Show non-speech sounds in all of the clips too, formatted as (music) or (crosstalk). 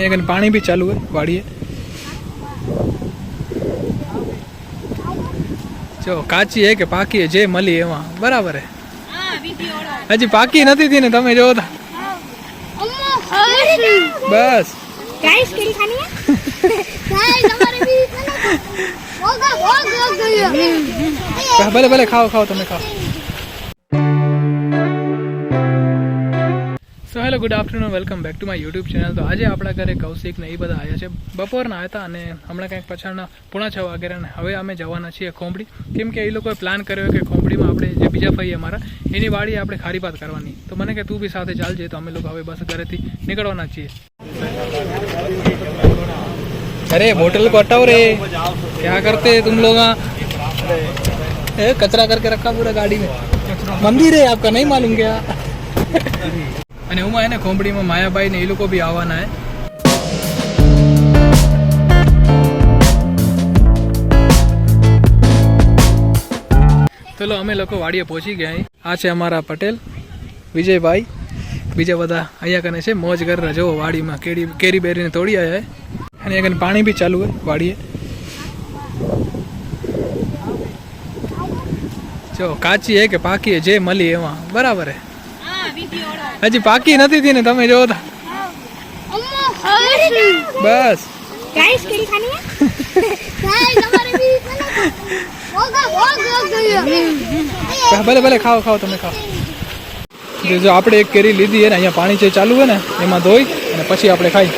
लेकिन पानी भी चालू है बाड़ी है जो काची है के पाकी है जे मली है वहाँ बराबर है। हजी पाकी नती थी ने तमे जो था। बस। गाइस केली खानी है? गाइस हमारे भी खाना होगा भोग लग गई है भले भले खाओ खाओ तुम्हें खाओ। Hello good afternoon welcome back to my YouTube channel તો આજે આપણા ઘરે કૌશિક ને એ બધા આવ્યા છે બપોરના હતા અને હમણાં કંઈક પછાડના પોણા છ વાગે ને હવે અમે જવાના છીએ ખોંભડી કેમ કે એ લોકોએ પ્લાન કર્યો કે ખોંભડીમાં આપણે જે બીજા ભાઈ અમારા એની વાડી આપણે ખારીપાત કરવાની તો મને કે તું બી સાથે ચાલજે તો અમે લોકો હવે બસ ઘરેથી નીકળવાના છીએ अरे होटल को हटाओ रे क्या करते हैं तुम लोग यहाँ? ए, कचरा करके रखा पूरा गाड़ी में मंदिर है आपका नहीं मालूम क्या અને હું એને ખોંભડીમાં માયાભાઈ ને એ લોકો બી આવવાના છે ચલો, અમે લોકો વાડીએ પહોંચી ગયા. આ છે અમારા પટેલ, વિજયભાઈ. બીજા બધા અહીંયા કને છે, મોજ કર જવો વાડીમાં કેરી કેરી બેરીને તોડી આવ્યા અને અહીંયા કને પાણી બી ચાલુ હોય વાડીએ. જો કાચી હે કે પાકી જે મળી એમાં. બરાબર હે. હજી પાકી નથી થી ને તમે જો બસ. ભલે ભલે ખાઓ ખાઓ તમે ખાઓ. જો આપણે એક કેરી લીધી અને અહીંયા પાણી જે ચાલુ હોય ને એમાં ધોઈ અને પછી આપણે ખાઈ.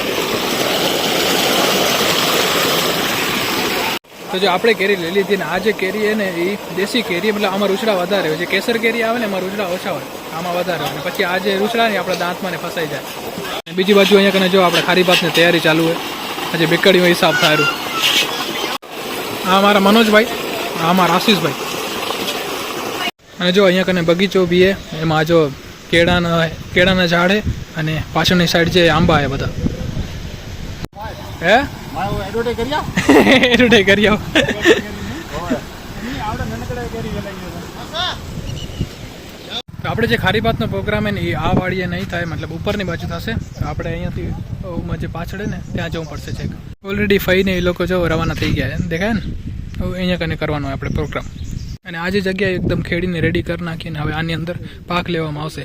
તો જો આપણે કેરી લઈ લીધી ને આ જે કેરી છે ને, એ દેશી કેરી, મતલબ આમાં રૂચડા વધારે હોય જે કેસર કેરી આવે ને, એમાં રૂચડા ઓછા હોય. આમાં વધારે હોય. પછી આ જે રૂચડા ને આપણા દાંતમાં ને ફસાઈ જાય. બીજી બાજુ અહીંયા કને જો આપણે ખારી ભાતની તૈયારી ચાલુ હોય. આજે બેકડીમાં હિસાબ થાય. આ મારા મનોજભાઈ, આ મારા આશીષભાઈ. અને જો અહીંયા કને બગીચો બી એમાં એમાં જો કેળાના કેળાના ઝાડ અને પાછળની સાઈડ જે આંબા એ બધા. હે? એનું નહીં કરી આવો. (laughs) આપણે જે ખારી ભાતનો પ્રોગ્રામ હે ને, એ આ વાડીએ નહીં થાય, મતલબ ઉપરની બાજુ થશે. આપણે અહીંયાથી જે પાછળ ને, ત્યાં જવું પડશે છેક ઓલરેડી ફઈને એ લોકો જો રવાના થઈ ગયા છે. દેખાય ને? અહીંયા કને કરવાનો આપણે પ્રોગ્રામ અને આજે જગ્યા એકદમ ખેડીને રેડી કરી નાખીને હવે આની અંદર પાક લેવામાં આવશે.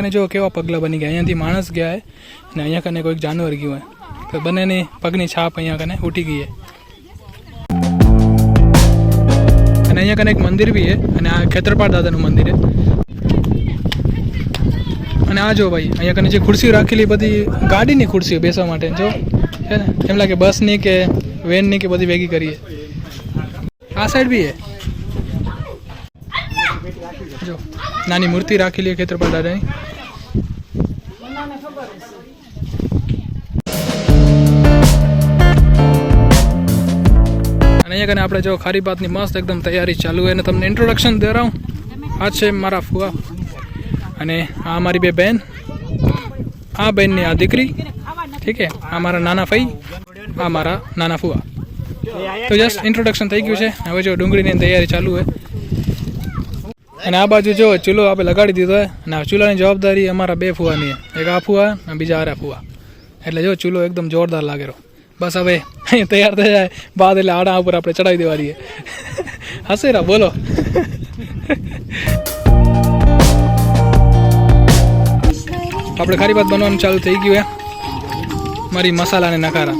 કને જો કેવા પગલા બની ગયા? અહીંયાથી માણસ ગયા અને અહીંયા કને કોઈક જાનવર ગયું હોય તો બંનેની પગની છાપ અહીંયા કને ઉઠી ગઈ અને અહીંયા કને એક મંદિર બી છે અને આ ખેતરપાળ દાદાનું મંદિર છે અને આ જો ભાઈ, અહીંયા કને જે ખુરશીઓ રાખેલી બધી ગાડીની ખુરશીઓ બેસવા માટે, જો. છે ને? એમ લાગે બસની કે વેનની કે બધી ભેગી કરીએ. આ સાઈડ બી છે જો, નાની મૂર્તિ રાખેલી છે ખેતરપાળ દાદાની. અહીંયા કને આપણે જો ખારી ભાતની મસ્ત એકદમ તૈયારી ચાલુ હોય અને તમને ઇન્ટ્રોડક્શન દે રહા હું આ છે મારા ફુવા. અને આ મારી બે બહેન આ બહેનની આ દીકરી. ઠીક છે? આ મારા નાના ફઈ. આ મારા નાના ફુવા. તો જસ્ટ ઇન્ટ્રોડક્શન થઈ ગયું છે. હવે જો ડુંગળીની તૈયારી ચાલુ હોય અને આ બાજુ જો ચૂલો આપણે લગાડી દીધો હોય અને આ ચૂલાની જવાબદારી અમારા બે ફુવાની એક આ ફુવા અને બીજા આરા ફુવા. એટલે જો ચૂલો એકદમ જોરદાર લાગેલો બસ હવે તૈયાર થઈ જાય. બાદ એટલે આડા ઉપર આપણે ચડાવી દેવાની હશે હસેરા બોલો. આપણે ખારી ભાત બનવાનું ચાલુ થઈ ગયું હે. મારી મસાલાને નકારા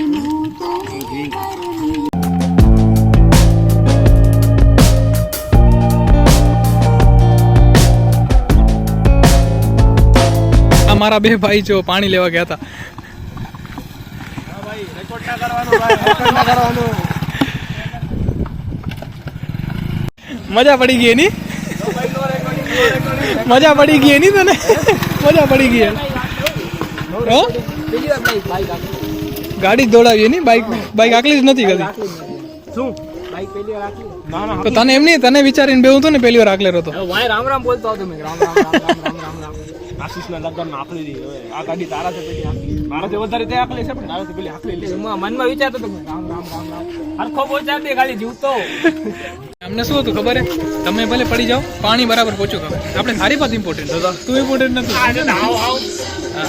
આ મારા બે ભાઈ જો પાણી લેવા ગયા હતા. મજા પડી ગઈ એની? મજા પડી ગઈ એની તને? મજા પડી ગઈ ગાડી જ દોડાવી એની? બાઈક બાઈક આકલી જ નથી કદી? તો તને એમ નહીં તને વિચારીને બેવું હતું ને પેલી વાર આકલેરો હતો રામ રામ બોલતો હતો રામ રામ રામ રામ રામ રામ રામ. આશીષના લગ્નમાં આખલી દી હવે આ ગાડી તારાથી પેલી આખલી મારાથી વધારે તે આખલી છે પણ તારાથી પેલી આખલી લે મનમાં વિચારતો હતો રામ રામ રામ રામ. હરખો બોચાર દે ખાલી જીવતો. અમને શું હતું ખબર હે? તમે ભલે પડી જાઓ પાણી બરાબર પહોંચો ખબર. આપણે ખારી પાસે ઇમ્પોર્ટન્ટ હતા. તું ઇમ્પોર્ટન્ટ નથી. હા,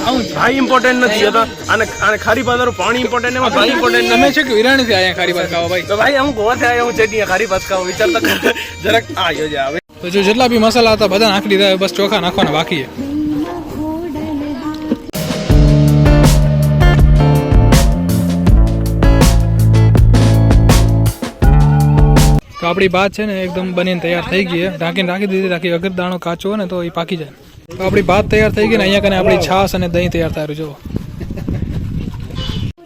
આવું ભાઈ ઇમ્પોર્ટન્ટ નથી હતા અને અને ખારી પાતાનું પાણી ઇમ્પોર્ટન્ટ એમાં ભાઈ ઇમ્પોર્ટન્ટ તમે છે કે વિરાણી થી આયા ખારી પાત ખાવા ભાઈ? તો ભાઈ હું હોવા થયા હું ચટણી ખારી પાત ખાવ વિચારતા જરાક આ યોજા આવે તો જો જેટલા બી મસાલા હતા બધા નાખી દીધા બસ ચોખા નાખવાના બાકી છે. આપણી ભાત છે ને એકદમ બનીને તૈયાર થઈ ગઈ ઢાંકીને રાખી દીધી રાખી અગર દાણો કાચો હોય ને તો એ પાકી જાય. તો આપણી ભાત તૈયાર થઈ ગઈ ને અહીંયા કને આપણી છાશ અને દહીં તૈયાર થયું જો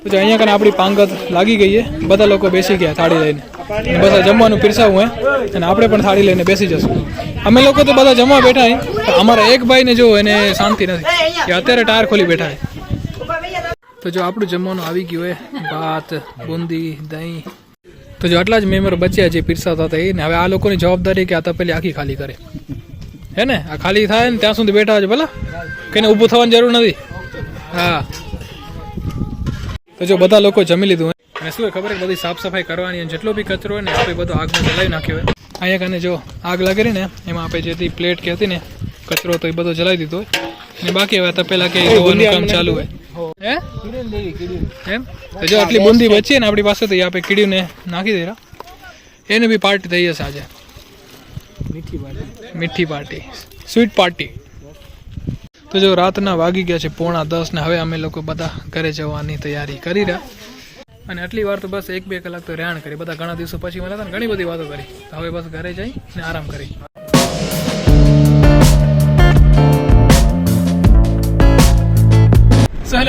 પછી અહીંયા કને આપણી પાંગત લાગી ગઈ છે. બધા લોકો બેસી ગયા થાળી લઈને. બધા જમવાનું પીરસાવું હે. અને આપણે પણ થાળી લઈને બેસી જશું. અમે લોકો તો બધા જમવા બેઠા હી. અમારા એક ભાઈને જો એને શાંતિ નથી. કે અત્યારે ટાયર ખોલી બેઠા હે. તો જો આપણું જમવાનું આવી ગયું હોય ભાત, બુંદી, દહીં તો જો આટલા જ મેમ્બર બચ્યા જે પીરસાતા હતા એને, હવે આ લોકોની જવાબદારી કે આ તપેલી આખી ખાલી કરે. હે ને? આ ખાલી થાય ને ત્યાં સુધી બેઠા છે ભલા? કઈને ઊભું થવાની જરૂર નથી. હા. તો જો બધા લોકો જમી લીધું હોય. અને શું ખબર બધી સાફ સફાઈ કરવાની અને જેટલો બી કચરો હોય ને આપણે બધો આગમાં જલાવી નાખ્યો હોય. અહીંયા કને જો આગ લાગેલી ને, એમાં આપણે જેથી પ્લેટ કે હતી ને, કચરો તો એ બધો જલાવી દીધો હોય. અને બાકી હવે તપેલા કે ધોવાનું કામ ચાલુ હોય. હે? એમ તો જો આટલી બુંદી બચી ને આપણી પાસે તો આપણે કીડીને નાખી દેરા. એને બી પાર્ટી થઈ જશે આજે. મીઠી પાર્ટી મીઠી પાર્ટી સ્વીટ પાર્ટી તો જો રાતના વાગી ગયા છે પોણા દસ ને હવે અમે લોકો બધા ઘરે જવાની તૈયારી કરી રહ્યા. અને આટલી વાર તો બસ એક બે કલાક તો રહેણ કરી. બધા ઘણા દિવસો પછી મળ્યા હતા ને ઘણી બધી વાતો કરી. હવે બસ ઘરે જઈ ને આરામ કરી.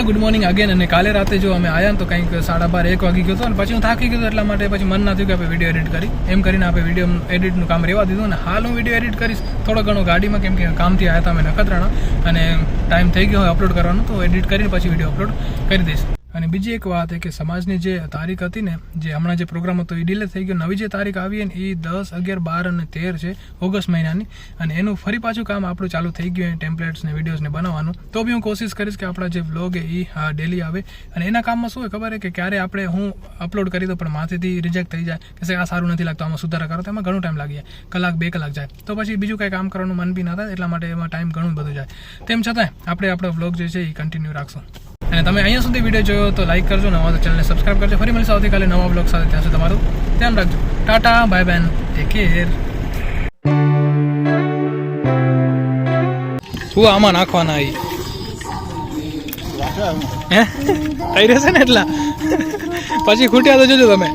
ગુડ મોર્નિંગ અગેન અને કાલે રાતે જો અમે આવ્યા તો કંઈક સાડા બાર, એક વાગી ગયો હતો અને પછી હું થાકી ગયો એટલા માટે પછી મન ના થયું કે આપણે વીડિયો એડિટ કરી. એમ કરીને આપણે વીડિયો એડિટનું કામ રહેવા દીધું અને હાલ હું વીડિયો એડિટ કરીશ. થોડો ઘણો ગાડીમાં કેમ કે કામથી આવ્યા હતા અમે નખત્રાણા અને ટાઈમ થઈ ગયો હોય અપલોડ કરવાનો, તો એડિટ કરીને પછી વીડિયો અપલોડ કરી દઈશ. અને બીજી એક વાત એ કે સમાજની જે તારીખ હતી ને, જે હમણાં જે પ્રોગ્રામ હતો એ ડિલે થઈ ગયો. નવી જે તારીખ આવી ને, એ દસ, અગિયાર, બાર અને તેર છે, ઓગસ્ટ મહિનાની. અને એનું ફરી પાછું કામ આપણું ચાલુ થઈ ગયું ટેમ્પલેટ્સ ને વિડીયોઝને બનાવવાનું. તો બી હું કોશિશ કરીશ કે આપણા જે વ્લોગ એ ડેલી આવે. અને એના કામમાં શું હોય ખબર છે કે ક્યારે આપણે હું અપલોડ કરી દઉં, પણ માથેથી રિજેક્ટ થઈ જાય. કે આ સારું નથી લાગતું, આમાં સુધારા કરો. તો એમાં ઘણું ટાઈમ લાગી. જાય કલાક, બે કલાક જાય. તો પછી બીજું કંઈ કામ કરવાનું મન બી ના થાય, એટલા માટે એમાં ટાઈમ ઘણું બધું જાય. તેમ છતાં આપણે આપણો વ્લોગ જે છે એ કન્ટિન્યુ રાખશું. અને તમે અહીંયા સુધી વીડિયો જોયો તો લાઈક કરજો નવા તો ચેનલને સબસ્ક્રાઈબ કરજો. ફરી મળીશું આવતીકાલે નવા બ્લોગ સાથે. ત્યાં સુધી તમારું ધ્યાન રાખજો. ટાટા બાય બેન ટેક કેર હું આમાં નાખવાના આવી હે? થઈ રહેશે ને એટલા? (laughs) પછી ખૂટ્યા તો જોજો તમે.